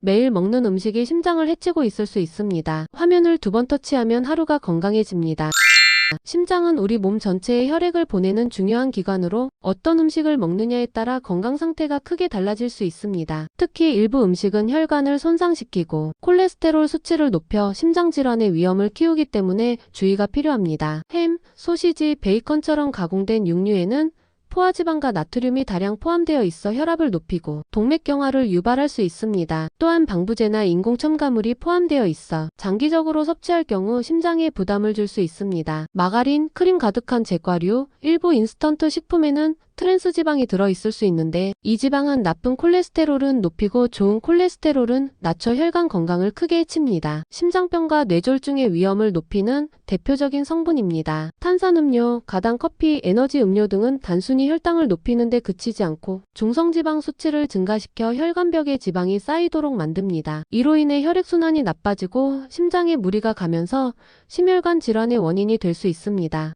매일 먹는 음식이 심장을 해치고 있을 수 있습니다. 화면을 두 번 터치하면 하루가 건강해집니다. 심장은 우리 몸 전체에 혈액을 보내는 중요한 기관으로 어떤 음식을 먹느냐에 따라 건강 상태가 크게 달라질 수 있습니다. 특히 일부 음식은 혈관을 손상시키고 콜레스테롤 수치를 높여 심장 질환의 위험을 키우기 때문에 주의가 필요합니다. 햄, 소시지, 베이컨처럼 가공된 육류에는 포화지방과 나트륨이 다량 포함되어 있어 혈압을 높이고 동맥경화를 유발할 수 있습니다. 또한 방부제나 인공 첨가물이 포함되어 있어 장기적으로 섭취할 경우 심장에 부담을 줄 수 있습니다. 마가린, 크림 가득한 제과류, 일부 인스턴트 식품에는 트랜스 지방이 들어있을 수 있는데 이 지방은 나쁜 콜레스테롤은 높이고 좋은 콜레스테롤은 낮춰 혈관 건강을 크게 해칩니다. 심장병과 뇌졸중의 위험을 높이는 대표적인 성분입니다. 탄산음료, 가당 커피, 에너지 음료 등은 단순히 혈당을 높이는 데 그치지 않고 중성지방 수치를 증가시켜 혈관벽에 지방이 쌓이도록 만듭니다. 이로 인해 혈액순환이 나빠지고 심장에 무리가 가면서 심혈관 질환의 원인이 될 수 있습니다.